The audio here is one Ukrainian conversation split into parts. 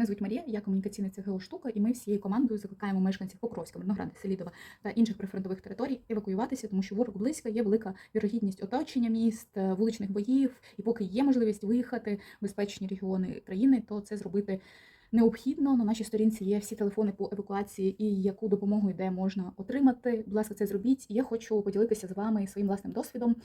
Мене звуть Марія, я комунікаційна ЦГО штука, і ми всією командою закликаємо мешканців Покровська, Мирнограда, Селідова та інших прифронтових територій евакуюватися, тому що ворог близько є велика вірогідність оточення міст, е, вуличних боїв. І поки є можливість виїхати в безпечні регіони країни, то це зробити. Необхідно на нашій сторінці є всі телефони по евакуації і яку допомогу і де можна отримати. Будь ласка, це зробіть. Я хочу поділитися з вами своїм власним досвідом.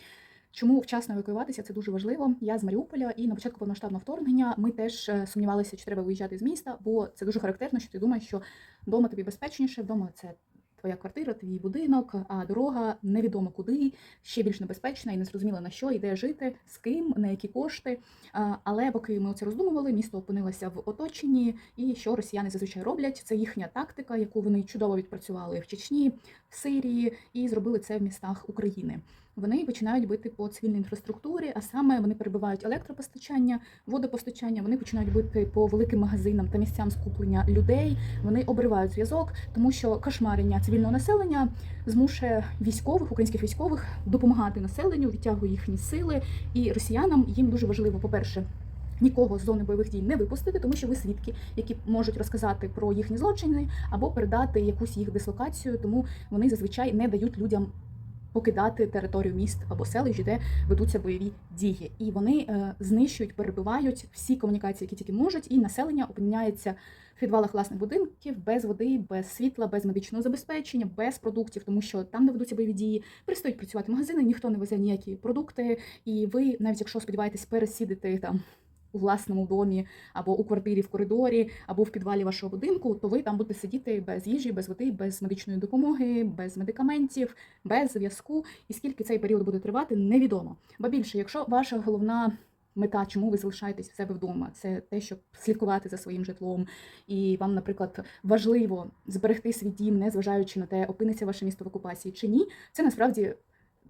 Чому вчасно евакуюватися це дуже важливо. Я з Маріуполя, і на початку повноштабного вторгнення ми теж е, сумнівалися, чи треба виїжджати з міста, бо це дуже характерно, що ти думаєш, що вдома тобі безпечніше, вдома це. Твоя квартира, твій будинок, а дорога невідомо куди, ще більш небезпечна і незрозуміло на що, і де жити, з ким, на які кошти. Але поки ми це роздумували, місто опинилося в оточенні, і що росіяни зазвичай роблять, це їхня тактика, яку вони чудово відпрацювали в Чечні, в Сирії і зробили це в містах України. Вони починають бити по цивільній інфраструктурі, а саме вони перебивають електропостачання, водопостачання. Вони починають бити по великим магазинам та місцям скуплення людей. Вони обривають зв'язок, тому що кошмарення цивільного населення змушує військових, українських військових допомагати населенню, відтягує їхні сили. І росіянам їм дуже важливо, по-перше. Нікого з зони бойових дій не випустити, тому що ви свідки, які можуть розказати про їхні злочини або передати якусь їх дислокацію, тому вони зазвичай не дають людям покидати територію міст або селищ, де ведуться бойові дії. І вони е, знищують, перебивають всі комунікації, які тільки можуть, і населення опиняється в підвалах власних будинків без води, без світла, без медичного забезпечення, без продуктів, тому що там, де ведуться бойові дії, перестають працювати магазини, ніхто не везе ніякі продукти, і ви, навіть якщо сподіваєтесь пересідати там. У власному домі або у квартирі в коридорі, або в підвалі вашого будинку, то ви там будете сидіти без їжі, без води, без медичної допомоги, без медикаментів, без зв'язку. І скільки цей період буде тривати, невідомо. Ба більше, якщо ваша головна мета, чому ви залишаєтесь в себе вдома, це те, щоб слідкувати за своїм житлом, і вам, наприклад, важливо зберегти свій дім, не зважаючи на те, опиниться ваше місто в окупації чи ні, це насправді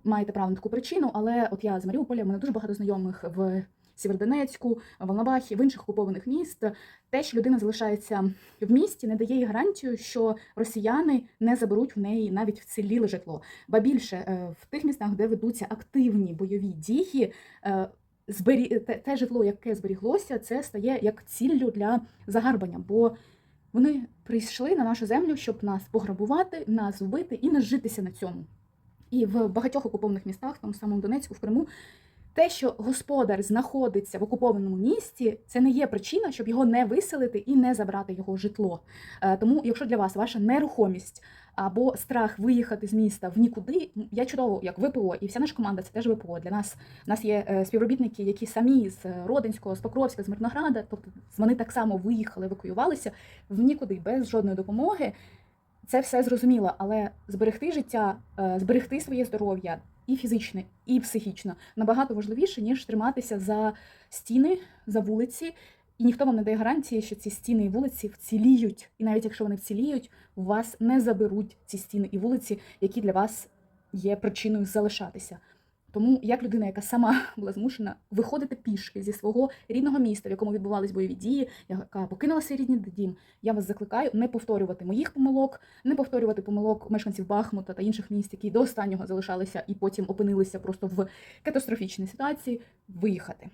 маєте право на таку причину. Але от я з Маріуполя, в мене дуже багато знайомих в. Сєвєродонецьку, Волновахі, в інших окупованих міст, те, що людина залишається в місті, не дає їй гарантію, що росіяни не заберуть в неї навіть вціліле житло. Ба більше е, в тих містах, де ведуться активні бойові дії, е, збері... те, те житло, яке зберіглося, це стає як ціллю для загарбання. Бо вони прийшли на нашу землю, щоб нас пограбувати, нас вбити і нажитися на цьому. І в багатьох окупованих містах, в тому самому Донецьку, в Криму, те, що господар знаходиться в окупованому місті, це не є причина, щоб його не виселити і не забрати його житло. Е, Тому, якщо для вас ваша нерухомість або страх виїхати з міста в нікуди, я чудово, як ВПО, і вся наша команда це теж ВПО. Для нас у нас є е, співробітники, які самі з Родинського, з Покровська, з Мирнограда, тобто вони так само виїхали, евакуювалися в нікуди без жодної допомоги. Це все зрозуміло, але зберегти життя, е, зберегти своє здоров'я і фізичне, і психічно набагато важливіше, ніж триматися за стіни, за вулиці. І ніхто вам не дає гарантії, що ці стіни і вулиці вціліють. І навіть якщо вони вціліють, у вас не заберуть ці стіни і вулиці, які для вас є причиною залишатися. Тому як людина, яка сама була змушена виходити пішки зі свого рідного міста, в якому відбувались бойові дії, яка покинула свій рідний дім, я вас закликаю не повторювати моїх помилок, не повторювати помилок мешканців Бахмута та інших міст, які до останнього залишалися і потім опинилися просто в катастрофічній ситуації, виїхати.